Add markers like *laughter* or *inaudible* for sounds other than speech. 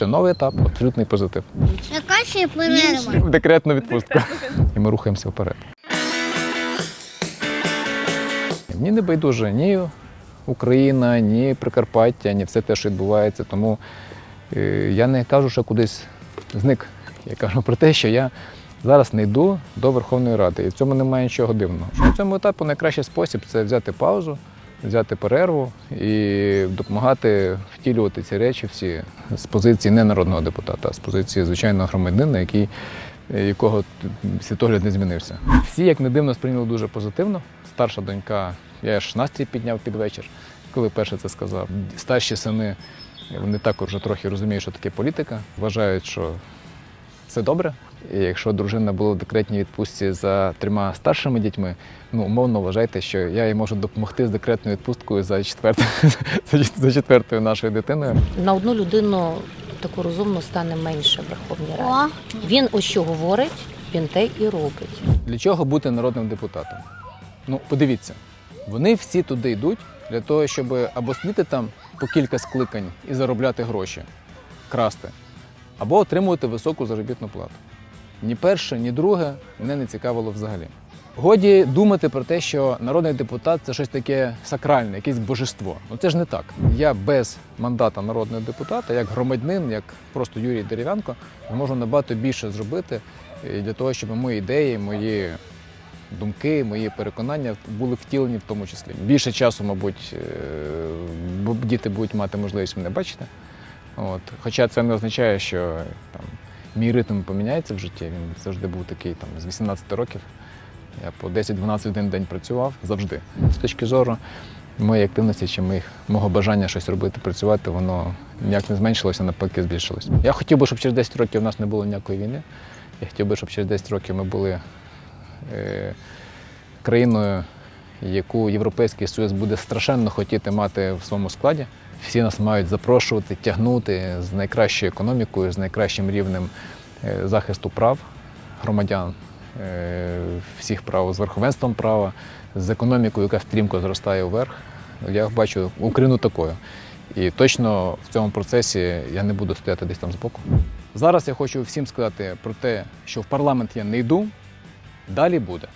Це новий етап, абсолютний позитив. Яка ще перерва? В декретну відпустку. І ми рухаємося вперед. Мені не байдуже ні Україна, ні Прикарпаття, ні все те, що відбувається. Тому е, я не кажу, що кудись зник. Я кажу про те, що я зараз не йду до Верховної Ради. І в цьому немає нічого дивного. На цьому етапу найкращий спосіб це взяти паузу, взяти перерву і допомагати втілювати ці речі всі з позиції не народного депутата, а з позиції звичайного громадянина, який, якого світогляд не змінився. Всі, як не дивно, сприйняли дуже позитивно. Старша донька, я ж настрій підняв під вечір, коли перше це сказав. Старші сини вони також вже трохи розуміють, що таке політика, вважають, що все добре. І якщо дружина була в декретній відпустці за трьома старшими дітьми, ну умовно вважайте, що я їй можу допомогти з декретною відпусткою за четвертою, *laughs* за четвертою нашою дитиною. На одну людину таку розумну стане менше в Верховній Раді. О, Він ось що говорить, він те і робить. Для чого бути народним депутатом? Ну, подивіться, вони всі туди йдуть для того, щоб або сидіти там по кілька скликань і заробляти гроші, красти, або отримувати високу заробітну плату. Ні перше, ні друге мене не цікавило взагалі. Годі думати про те, що народний депутат це щось таке сакральне, якесь божество. Ну це ж не так. Я без мандата народного депутата, як громадянин, як просто Юрій Дерев'янко, можу набагато більше зробити для того, щоб мої ідеї, мої думки, мої переконання були втілені в тому числі. Більше часу, мабуть, е, діти будуть мати можливість мене бачити. От. Хоча це не означає, що там, мій ритм поміняється в житті. Він завжди був такий там, з 18 років. Я по 10-12 годин в день працював завжди. З точки зору моєї активності чи моїх, мого бажання щось робити, працювати, воно ніяк не зменшилося, навпаки збільшилось. Я хотів би, щоб через 10 років у нас не було ніякої війни. Я хотів би, щоб через 10 років ми були е, країною, яку Європейський Союз буде страшенно хотіти мати в своєму складі. Всі нас мають запрошувати, тягнути з найкращою економікою, з найкращим рівнем е, захисту прав громадян, е, всіх прав з верховенством права, з економікою, яка стрімко зростає вверх. Я бачу Україну такою. І точно в цьому процесі я не буду стояти десь там збоку. Зараз я хочу всім сказати про те, що в парламент я не йду, далі буде.